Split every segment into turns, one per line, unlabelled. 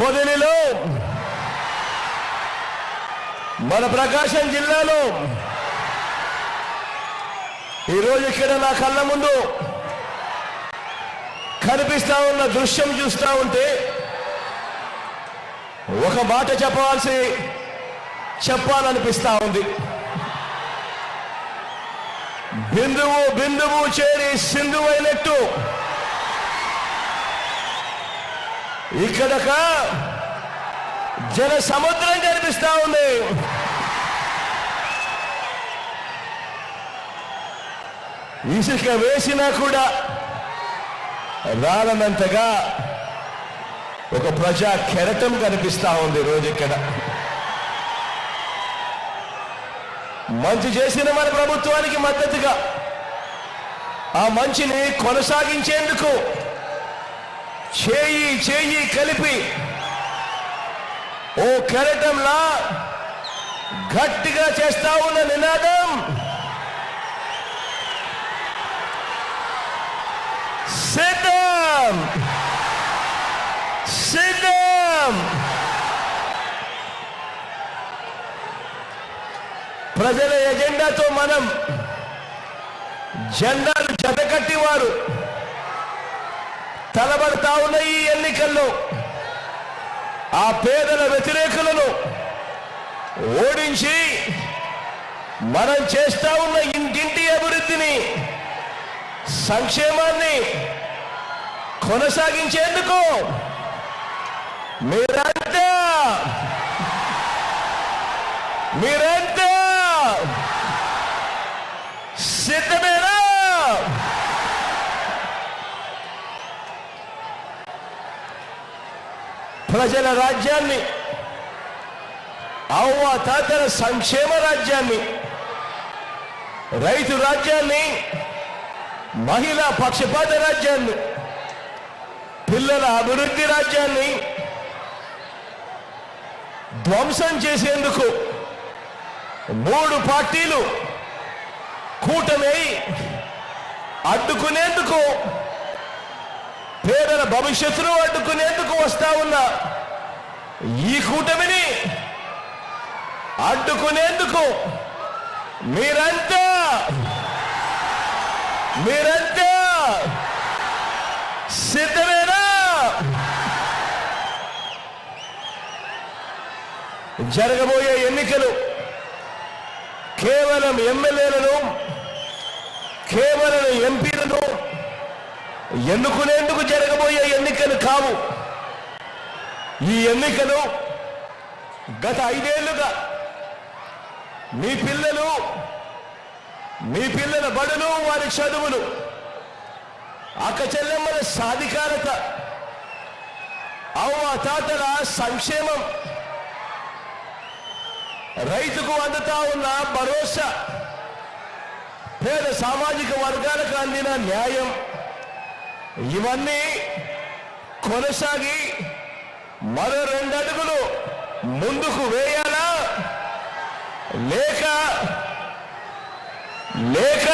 పొదిలిలో మన ప్రకాశం జిల్లాలో ఈరోజు ఇక్కడ నా కళ్ళ ముందు కనిపిస్తా ఉన్న దృశ్యం చూస్తూ ఉంటే ఒక మాట చెప్పవలసి చెప్పాలనిపిస్తా ఉంది. బిందువు బిందువు చేరి సింధువు ఇక్కడక జన సముద్రం కనిపిస్తా ఉంది. ఇసుక వేసినా కూడా రాలనంతగా ఒక ప్రజా కెరటం కనిపిస్తా ఉంది రోజు ఇక్కడ మంచి చేసిన మన ప్రభుత్వానికి మద్దతుగా ఆ మంచిని కొనసాగించేందుకు చేయి చేయి కలిపి. ఓ కెరటంలా గట్టిగా చేస్తా ఉన్న నినాదం. సిద్ధం. సిద్ధం. ప్రజల ఎజెండాతో మనం జెండాలు జతకట్టి వారు తలబడతా ఉన్న ఈ ఎన్నికల్లో. ఆ పేదల వ్యతిరేకులను ఓడించి మనం చేస్తా ఉన్న ఇంటింటి అభివృద్ధిని సంక్షేమాన్ని కొనసాగించేందుకు మీరంతా మీరంతా సిద్ధమే. ప్రజల రాజ్యాన్ని అవ్వ తాతల సంక్షేమ రాజ్యాన్ని రైతు రాజ్యాన్ని మహిళా పక్షపాత రాజ్యాన్ని పిల్లల అభివృద్ధి రాజ్యాన్ని ధ్వంసం చేసేందుకు మూడు పార్టీలు కూటమి అడ్డుకునేందుకు పేదల భవిష్యత్తును అడ్డుకునేందుకు వస్తా ఉన్న. ఈ కూటమిని అడ్డుకునేందుకు మీరంతా మీరంతా సిద్ధమేనా? జరగబోయే ఎన్నికలు కేవలం ఎమ్మెల్యేలను కేవలం ఎంపీలను ఎన్నుకునేందుకు జరగబోయే ఎన్నికలు కావు. ఈ ఎన్నికలు గత ఐదేళ్ళుగా మీ పిల్లలు మీ పిల్లల బడులు వారి చదువులు అక్కచెల్లెమ్మల సాధికారత అవ్వ తాతల సంక్షేమం రైతుకు అందుతా ఉన్న భరోసా పేద సామాజిక వర్గాలకు అందిన న్యాయం ఇవన్నీ కొనసాగి మరో రెండు అడుగులు ముందుకు వేయాలా? లేక లేక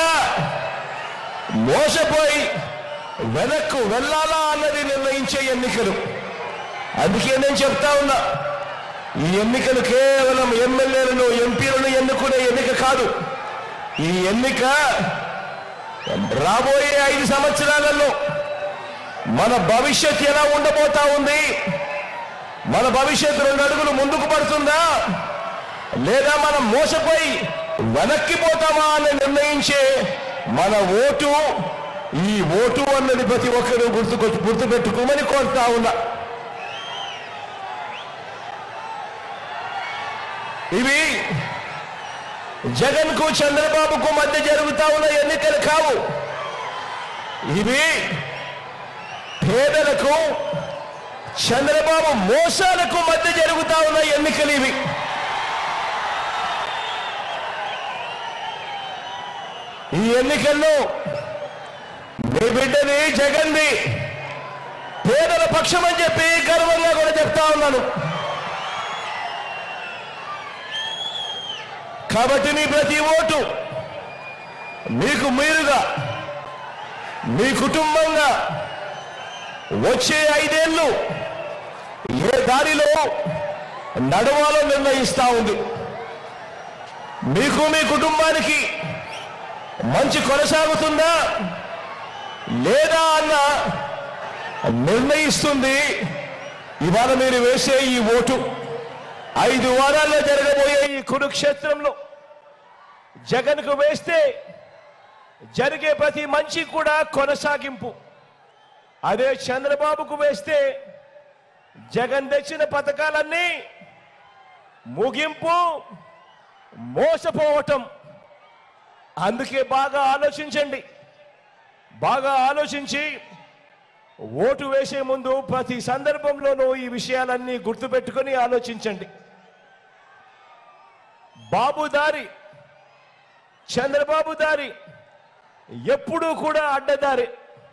మోసపోయి వెనక్కు వెళ్ళాలా అన్నది నిర్ణయించే ఎన్నికలు. అందుకే నేను చెప్తా ఉన్నా ఈ ఎన్నికలు కేవలం ఎమ్మెల్యేలను ఎంపీలను ఎన్నుకునే ఎన్నిక కాదు. ఈ ఎన్నిక రాబోయే ఐదు సంవత్సరాలలో మన భవిష్యత్ ఎలా ఉండబోతా ఉంది? మన భవిష్యత్ రెండు అడుగులు ముందుకు పడుతుందా? లేదా మనం మోసపోయి వెనక్కిపోతామా అని నిర్ణయించే మన ఓటు ఈ ఓటు అన్నది ప్రతి ఒక్కరూ గుర్తుకొచ్చి గుర్తుపెట్టుకోమని కోరుతా ఉన్నా. ఇవి జగన్కు చంద్రబాబుకు మధ్య జరుగుతా ఉన్న ఎన్నికలు కావు. ఇవి పేదలకు చంద్రబాబు మోసాలకు మధ్య జరుగుతా ఉన్న ఎన్నికలు ఇవి. ఈ ఎన్నికల్లో మీ బిడ్డది జగన్ది పేదల పక్షం అని చెప్పి గర్వంగా కూడా చెప్తా ఉన్నాను. కాబట్టి మీ ప్రతి ఓటు మీకు మీరుగా మీ కుటుంబంగా వచ్చే ఐదేళ్ళు ఏ దారిలో నడవాలో నిర్ణయిస్తా ఉంది. మీకు మీ కుటుంబానికి మంచి కొనసాగుతుందా? లేదా అన్న నిర్ణయిస్తుంది. ఇవాళ మీరు వేసే ఈ ఓటు ఐదు వారాల్లో జరగబోయే ఈ కురుక్షేత్రంలో జగన్కు వేస్తే జరిగే ప్రతి మంచి కూడా కొనసాగింపు. అదే చంద్రబాబుకు వేస్తే జగన్ తెచ్చిన పథకాలన్నీ ముగింపు మోసపోవటం. అందుకే బాగా ఆలోచించండి. బాగా ఆలోచించి ఓటు వేసే ముందు ప్రతి సందర్భంలోనూ ఈ విషయాలన్నీ గుర్తుపెట్టుకొని ఆలోచించండి. బాబు దారి చంద్రబాబు దారి ఎప్పుడూ కూడా అడ్డదారి.